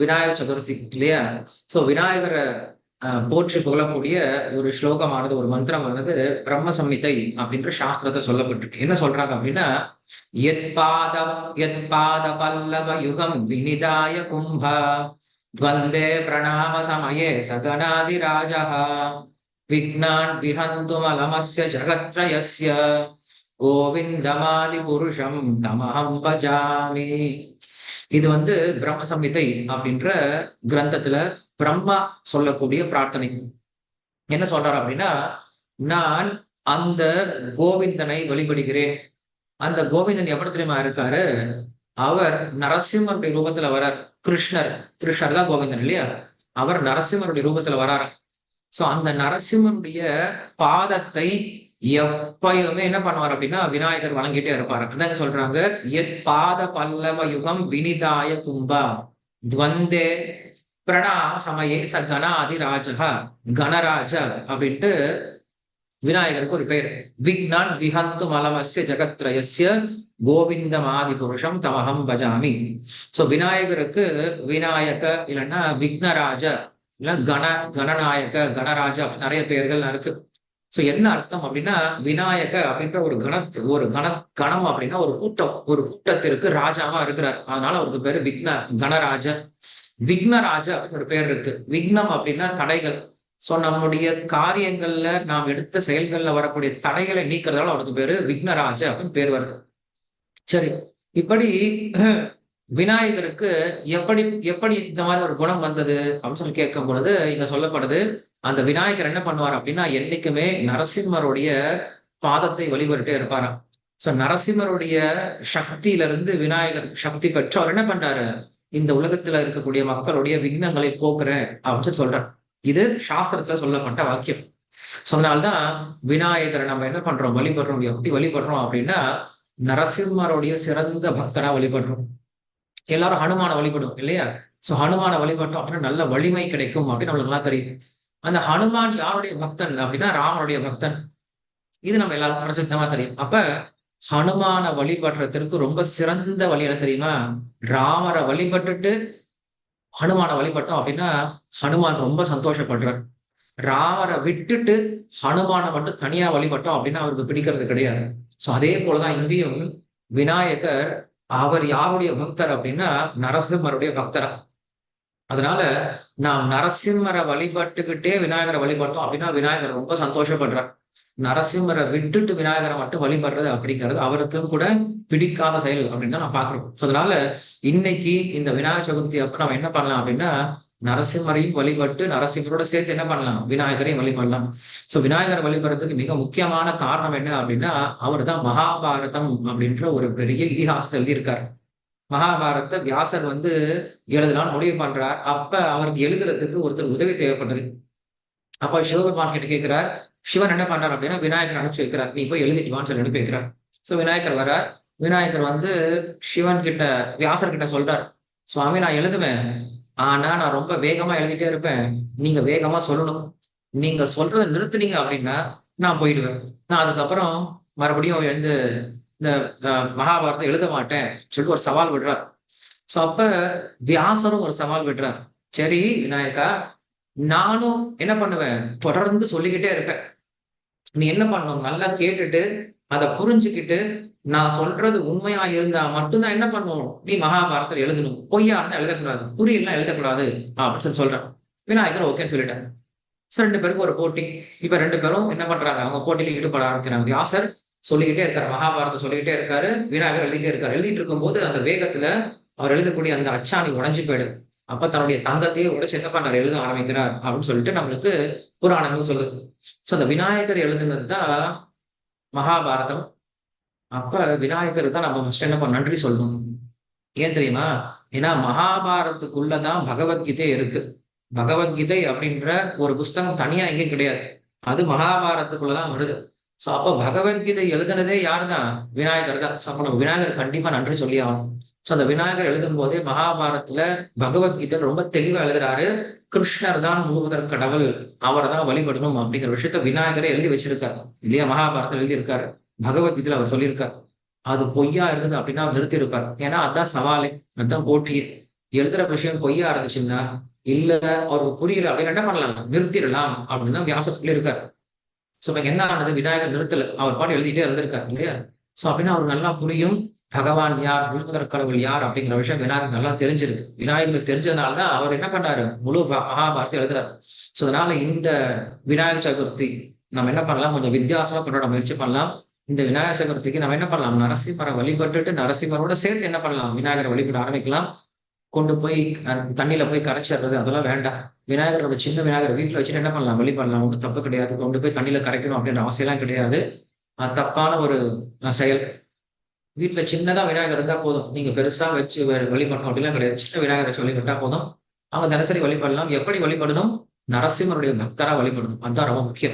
விநாயகர் சதுர்த்தி இல்லையா? ஸோ விநாயகரை போற்றி புகழக்கூடிய ஒரு ஸ்லோகமானது ஒரு மந்திரமானது பிரம்ம சம்மிதை அப்படின்ற சாஸ்திரத்தை சொல்லப்பட்டிருக்கு. என்ன சொல்றாங்க அப்படின்னா எத் பாதம் எத் பல்லவ யுகம் வினிதாய கும்பா துவந்தே பிரணாம சமயே சகனாதி ராஜா விக்னான் விஹந்து மலமஸ்ய ஜகத்ரயஸ்ய கோவிந்தமாதி புருஷம் தமஹம் பஜாமி. இது வந்து பிரம்ம சம்ஹிதை அப்படின்ற கிரந்தத்துல பிரம்மா சொல்லக்கூடிய பிரார்த்தனை. என்ன சொல்றாரு அப்படின்னா நான் அந்த கோவிந்தனை வழிபடுகிறேன். அந்த கோவிந்தன் எப்படி தெரியுமா இருக்காரு? அவர் நரசிம்மருடைய ரூபத்துல வரார் கிருஷ்ணர். கிருஷ்ணர் தான் கோவிந்தன் இல்லையா? அவர் நரசிம்மருடைய ரூபத்துல வராரு சோ அந்த நரசிம்மனுடைய பாதத்தை எப்பயுமே என்ன பண்ணுவார் அப்படின்னா விநாயகர் வழங்கிட்டே இருப்பார். அதாங்க சொல்றாங்க. எத் பாத பல்லவ யுகம் வினிதாய கும்பா துவந்தே பிரணா சமயே ச கணாதி ராஜா கணராஜ அப்படின்ட்டு விநாயகருக்கு ஒரு பேர். விக்னான் விஹந்து மலமஸ்ய ஜகத்ரயஸ்ய கோவிந்தமாதி புருஷம் தமகம் பஜாமி. சோ விநாயகருக்கு விநாயக இல்லைன்னா விக்னராஜ இல்ல கண கணநாயக கணராஜ நிறைய பேர்கள் இருக்கு. சோ என்ன அர்த்தம் அப்படின்னா விநாயக அப்படின்ற ஒரு கணத்து ஒரு கண கணம் அப்படின்னா ஒரு கூட்டம். ஒரு கூட்டத்திற்கு ராஜாவா இருக்கிறார். அதனால அவருக்கு பேரு விக்ன கணராஜ விக்னராஜ அப்படின்னு ஒரு பேர் இருக்கு. விக்னம் அப்படின்னா தடைகள். சோ நம்முடைய காரியங்கள்ல நாம் எடுத்த செயல்கள்ல வரக்கூடிய தடைகளை நீக்கிறதால அவருக்கு பேரு விக்னராஜ அப்படின்னு பேர் வருது. சரி. இப்படி விநாயகருக்கு எப்படி எப்படி இந்த மாதிரி ஒரு குணம் வந்தது அப்படின்னு சொல்லி கேட்கும் பொழுது இங்க சொல்லப்படுது அந்த விநாயகர் என்ன பண்ணுவார் அப்படின்னா என்னைக்குமே நரசிம்மருடைய பாதத்தை வழிபட்டுட்டே இருப்பாராம். சோ நரசிம்மருடைய சக்தியில இருந்து விநாயகர் சக்தி பெற்று அவர் என்ன பண்றாரு? இந்த உலகத்துல இருக்கக்கூடிய மக்களுடைய விக்னங்களை போக்குறேன் அப்படின்னு சொல்லி சொல்றார். இது சாஸ்திரத்துல சொல்லப்பட்ட வாக்கியம். சொன்னால்தான் விநாயகரை நம்ம என்ன பண்றோம்? வழிபடுறோம். எப்படி வழிபடுறோம் அப்படின்னா நரசிம்மருடைய சிறந்த பக்தனா வழிபடுறோம். எல்லாரும் ஹனுமான வழிபடும் இல்லையா? சோ ஹனுமான வழிபட்டோம் அப்படின்னா நல்ல வலிமை கிடைக்கும் அப்படின்னு நம்மளுக்கு நல்லா தெரியும். அந்த ஹனுமான் யாருடைய பக்தன் அப்படின்னா ராமனுடைய பக்தன். இது நம்ம எல்லாருக்கும் பிரசித்தமா தெரியும். அப்ப ஹனுமான வழிபடுறதுக்கு ரொம்ப சிறந்த வழி என்ன தெரியுமா? ராமரை வழிபட்டுட்டு ஹனுமான வழிபட்டோம் அப்படின்னா ஹனுமான் ரொம்ப சந்தோஷப்படுறார். ராமரை விட்டுட்டு ஹனுமானை மட்டும் தனியா வழிபட்டோம் அப்படின்னா அவருக்கு பிடிக்கிறது கிடையாது. சோ அதே போலதான் இங்கேயும் விநாயகர் அவர் யாருடைய பக்தர் அப்படின்னா நரசிம்மருடைய பக்தரா. அதனால நாம் நரசிம்மரை வழிபட்டுக்கிட்டே விநாயகரை வழிபட்டோம் அப்படின்னா விநாயகர் ரொம்ப சந்தோஷப்படுறார். நரசிம்மரை விட்டுட்டு விநாயகரை மட்டும் வழிபடுறது அப்படிங்கிறது அவருக்கும் கூட பிடிக்காத செயல் அப்படின்னு நான் பாக்குறோம் ஸோ அதனால இன்னைக்கு இந்த விநாயகர் சதுர்த்தி அப்ப நம்ம என்ன பண்ணலாம் அப்படின்னா நரசிம்மரையும் வழிபட்டு நரசிம்மரோட சேர்த்து என்ன பண்ணலாம்? விநாயகரையும் வழிபடலாம். சோ விநாயகரை வழிபடுறதுக்கு மிக முக்கியமான காரணம் என்ன அப்படின்னா அவர் தான் மகாபாரதம் அப்படின்ற ஒரு பெரிய இதிகாசத்தை எழுதியிருக்காரு. மகாபாரத வியாசர் வந்து எழுதலாம்னு முடிவு பண்றார். அப்ப அவருக்கு எழுதுறதுக்கு ஒருத்தர் உதவி தேவைப்படுது அப்ப சிவபெருமான் கிட்ட கேட்கிறார் சிவன் என்ன பண்றார் அப்படின்னா விநாயகர் அனுப்பிச்சு வைக்கிறார். நீ போய் எழுதிட்டுவான்னு சொல்லி அனுப்பி வைக்கிறார். சோ விநாயகர் வரார். விநாயகர் வந்து சிவன் கிட்ட வியாசர் கிட்ட சொல்றார் சுவாமி நான் எழுதுவேன். ஆனா நான் ரொம்ப வேகமா எழுதிட்டே இருப்பேன். நீங்க வேகமா சொல்லணும். நீங்க சொல்றத நிறுத்துனீங்க அப்படின்னா நான் போயிடுவேன். நான் அதுக்கப்புறம் மறுபடியும் எழுந்து இந்த மகாபாரதம் எழுத மாட்டேன் சொல்லி ஒரு சவால் விடுறார். ஸோ அப்ப வியாசரும் ஒரு சவால் விடுறார். சரி விநாயகா நானும் என்ன பண்ணுவேன்? தொடர்ந்து சொல்லிக்கிட்டே இருப்பேன். நீ என்ன பண்ணணும்? நல்லா கேட்டுட்டு அதை புரிஞ்சுக்கிட்டு நான் சொல்றது உண்மையா இருந்தா மட்டும்தான் என்ன பண்ணணும் நீ மகாபாரதம் எழுதணும். பொய்யா இருந்தா எழுதக்கூடாது. புரியலாம் எழுதக்கூடாது. அப்படின்னு சொல்லி சொல்றேன். விநாயகர் ஓகேன்னு சொல்லிட்டாரு. சோ ரெண்டு பேருக்கும் ஒரு போட்டி. இப்ப ரெண்டு பேரும் என்ன பண்றாங்க? அவங்க போட்டியில ஈடுபட ஆரம்பிக்கிறாங்க. வியாசர் சொல்லிக்கிட்டே இருக்காரு. மகாபாரதம் சொல்லிக்கிட்டே இருக்காரு. விநாயகர் எழுதிட்டே இருக்காரு. எழுதிட்டு இருக்கும்போது அந்த வேகத்துல அவர் எழுதக்கூடிய அந்த அச்சாணி உடஞ்சு போயிடும் அப்ப தன்னுடைய தங்கத்தையே உடைச்சு என்ன பண்றாரு எழுத ஆரம்பிக்கிறார். அப்படின்னு சொல்லிட்டு நம்மளுக்கு புராணங்கள் சொல்லுது. சோ அந்த விநாயகர் எழுதுனது தான் மகாபாரதம். அப்ப விநாயகர் தான் நம்ம ஃபர்ஸ்ட் என்ன நன்றி சொல்லணும். ஏன் தெரியுமா? ஏன்னா மகாபாரத்துக்குள்ளதான் பகவத்கீதை இருக்கு. பகவத்கீதை அப்படின்ற ஒரு புஸ்தகம் தனியா எங்கேயும் கிடையாது. அது மகாபாரத்துக்குள்ளதான் வருது. ஸோ அப்போ பகவத்கீதை எழுதுனதே யாருதான்? விநாயகர் தான். சோ நம்ம விநாயகர் கண்டிப்பா நன்றி சொல்லி ஆகணும். ஸோ அந்த விநாயகர் எழுதும் போதே மகாபாரத்துல பகவத்கீதை ரொம்ப தெளிவா எழுதுறாரு கிருஷ்ணர் தான் முழுவதற் கடவுள் அவரை தான் வழிபடணும் அப்படிங்கிற விஷயத்த விநாயகரே எழுதி வச்சிருக்காரு. இல்லையா? மகாபாரத்தில் எழுதியிருக்காரு. பகவத்கீதையில அவர் சொல்லியிருக்காரு. அது பொய்யா இருந்தது அப்படின்னா நிறுத்தி இருப்பார் ஏன்னா அதுதான் சவாலே. அதுதான் போட்டியே எழுதுற விஷயம் பொய்யா இருந்துச்சுன்னா இல்ல அவருக்கு புரியல அப்படின்னு என்ன பண்ணலாம்? நிறுத்திடலாம் அப்படின்னு தான் வியாசத்துல இருக்காரு சோ என்ன ஆனது? விநாயகர் நிறுத்தல. அவர் பாட்டு எழுதிட்டே இருந்திருக்காரு. இல்லையா? சோ அப்படின்னா அவருக்கு நல்லா புரியும். பகவான் யார் முழுமுதற் கடவுள் யார் அப்படிங்கிற விஷயம் விநாயகர் நல்லா தெரிஞ்சிருக்கு. விநாயகருக்கு தெரிஞ்சதுனால தான் அவர் என்ன பண்ணாரு முழு ப- எழுதுறாரு. சோ அதனால இந்த விநாயகர் சதுர்த்தி நம்ம என்ன பண்ணலாம்? கொஞ்சம் வித்தியாசமா கொண்டாட முயற்சி பண்ணலாம். இந்த விநாயகர் சதுர்த்திக்கு நம்ம என்ன பண்ணலாம்? நரசிம்மரை வழிபட்டுட்டு நரசிம்மரோட சேர்த்து என்ன பண்ணலாம்? விநாயகரை வழிபட ஆரம்பிக்கலாம். கொண்டு போய் தண்ணியில போய் கரைச்சிடுறது அதெல்லாம் வேண்டாம். விநாயகரோட சின்ன விநாயகர் வீட்டுல வச்சுட்டு என்ன பண்ணலாம்? வழிபடலாம். ஒன்றும் தப்பு கிடையாது. கொண்டு போய் தண்ணியில கரைக்கணும் அப்படின்ற அவசியம்லாம் கிடையாது. தப்பான ஒரு செயல். வீட்டுல சின்னதா விநாயகர் இருந்தா போதும். நீங்க பெருசா வச்சு வழிபடணும். அப்படிலாம் கிடையாது. சின்ன விநாயகர் வச்சு வழிபட்டா போதும். அவங்க தினசரி வழிபடலாம். எப்படி வழிபடணும்? நரசிம்மருடைய பக்தரா வழிபடணும். அதுதான் ரொம்ப முக்கியம்.